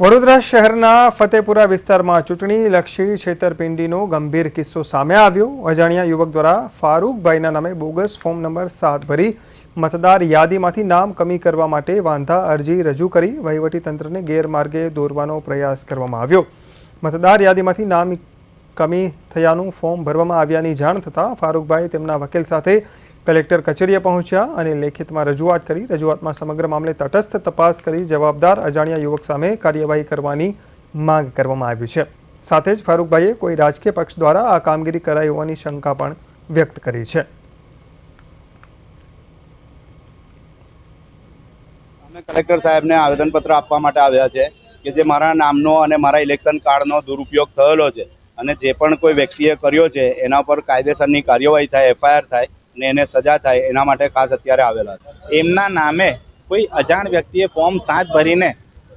વડોદરા શહેરના ફતેપુરા વિસ્તારમાં ચૂંટણી લક્ષી છેતરપિંડીનો ગંભીર કિસ્સો સામે આવ્યો. અજાણ્યા યુવક દ્વારા ફારૂકભાઈના નામે બોગસ ફોર્મ નંબર સાત ભરી મતદાર યાદીમાંથી નામ કમી કરવા માટે વાંધા અરજી રજૂ કરી વહીવટીતંત્રને ગેરમાર્ગે દોરવાનો પ્રયાસ કરવામાં આવ્યો. મતદાર યાદીમાંથી નામ કમી થયાનું ફોર્મ ભરવામાં આવ્યાની જાણ થતાં ફારૂકભાઈ તેમના વકીલ સાથે કલેક્ટર કચેરીએ પહોંચ્યા અને લેખિતમાં રજૂઆત કરી. રજૂઆતમાં સમગ્ર મામલે તટસ્થ તપાસ કરી જવાબદાર અજાણ્યા યુવક સામે કાર્યવાહી કરવાની માંગ કરવામાં આવી છે. સાથે જ ફારૂકભાઈએ કોઈ રાજકીય પક્ષ દ્વારા આ કામગીરી કરાઈ હોવાની શંકા પણ વ્યક્ત કરી છે. કલેક્ટર સાહેબને આવેદનપત્ર આપવા માટે આવ્યા છે કે જે મારા નામનો અને મારા ઇલેક્શન કાર્ડનો દુરુપયોગ થયેલો છે અને જે પણ કોઈ વ્યક્તિએ કર્યો છે, એના પર કાયદેસરની કાર્યવાહી થાય, એફઆઈઆર થાય અને એને સજા થાય, એના માટે ખાસ અત્યારે આવેલા હતા એમના નામે કોઈ અજાણ વ્યક્તિએ ફોર્મ સાત ભરીને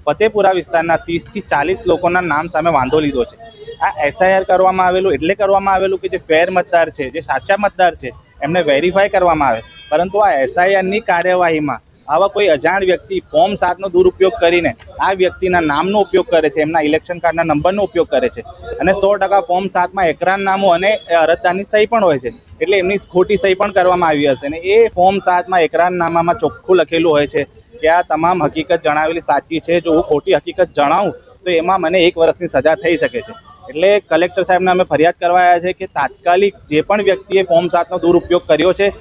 ફતેપુરા વિસ્તારના ત્રીસથી ચાલીસ લોકોના નામ સામે વાંધો લીધો છે. આ એસઆઈઆર કરવામાં આવેલું, એટલે કરવામાં આવેલું કે જે ફેર મતદાર છે, જે સાચા મતદાર છે, એમને વેરીફાઈ કરવામાં આવે. પરંતુ આ એસઆઈઆરની કાર્યવાહીમાં આવા કોઈ અજાણ વ્યક્તિ ફોર્મ સાતનો દુરુપયોગ કરીને આ વ્યક્તિના નામનો ઉપયોગ કરે છે, એમના ઇલેક્શન કાર્ડના નંબરનો ઉપયોગ કરે છે. અને સો ટકા ફોર્મ સાતમાં એકરાન નામું અને અરજદારની સહી પણ હોય છે. એટલે એમની ખોટી સહી પણ કરવામાં આવી હશે. ને એ ફોર્મ સાતમાં એકરારનામામાં ચોખ્ખું લખેલું હોય છે કે આ તમામ હકીકત જણાવેલી સાચી છે. જો હું ખોટી હકીકત જણાવું, તો એમાં મને એક વર્ષની સજા થઈ શકે છે. એટલે કલેક્ટર સાહેબને અમે ફરિયાદ કરવા આવ્યા છે કે તાત્કાલિક જે પણ વ્યક્તિએ ફોર્મ સાતનો દુરુપયોગ કર્યો છે